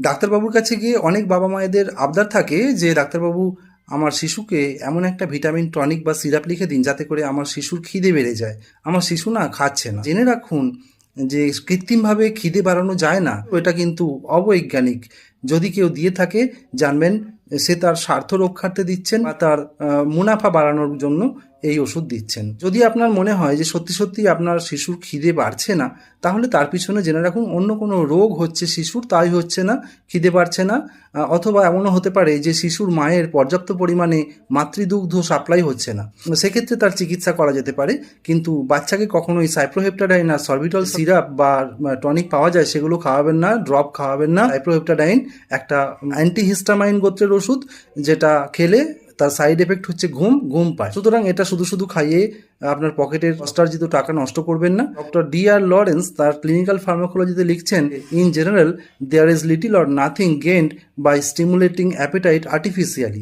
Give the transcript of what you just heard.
ডাক্তারবাবুর কাছে গিয়ে অনেক বাবা মায়েদের আবদার থাকে যে, ডাক্তারবাবু, আমার শিশুকে এমন একটা ভিটামিন, টনিক বা সিরাপ লিখে দিন যাতে করে আমার শিশুর খিদে বেড়ে যায়। আমার শিশু না খাচ্ছে না। জেনে রাখুন যে, কৃত্রিমভাবে খিদে বাড়ানো যায় না। এটা কিন্তু অবৈজ্ঞানিক যদি কেউ দিয়ে থাকে, জানবেন, সে তার স্বার্থ রক্ষার্থে দিচ্ছেন বা তার মুনাফা বাড়ানোর জন্য এই ওষুধ দিচ্ছেন। যদি আপনার মনে হয় যে সত্যি সত্যি আপনার শিশুর খিদে বাড়ছে না, তাহলে তার পিছনে জেনে রাখুন, অন্য কোনো রোগ হচ্ছে শিশুর, তাই হচ্ছে না, খিদে বাড়ছে না অথবা এমনও হতে পারে যে শিশুর মায়ের পর্যাপ্ত পরিমাণে মাতৃদুগ্ধ সাপ্লাই হচ্ছে না। সেক্ষেত্রে তার চিকিৎসা করা যেতে পারে, কিন্তু বাচ্চাকে কখনোই সাইপ্রোহেপটাডাইন আর সরবিটল সিরাপ বা টনিক পাওয়া যায়, সেগুলো খাওয়াবেন না, ড্রপ খাওয়াবেন না, সাইপ্রোহেপটাডাইন একটা অ্যান্টিহিস্টামাইন গোত্রের ওষুধ যেটা খেলে তার সাইড এফেক্ট হচ্ছে ঘুম ঘুম পায়। সুতরাং এটা শুধু শুধু খাইয়ে আপনার পকেটের কষ্টার্জিত টাকা নষ্ট করবেন না। ডক্টর ডি আর লরেন্স তার ক্লিনিক্যাল ফার্মাকোলজিতে লিখছেন in general there is little or nothing gained by stimulating appetite artificially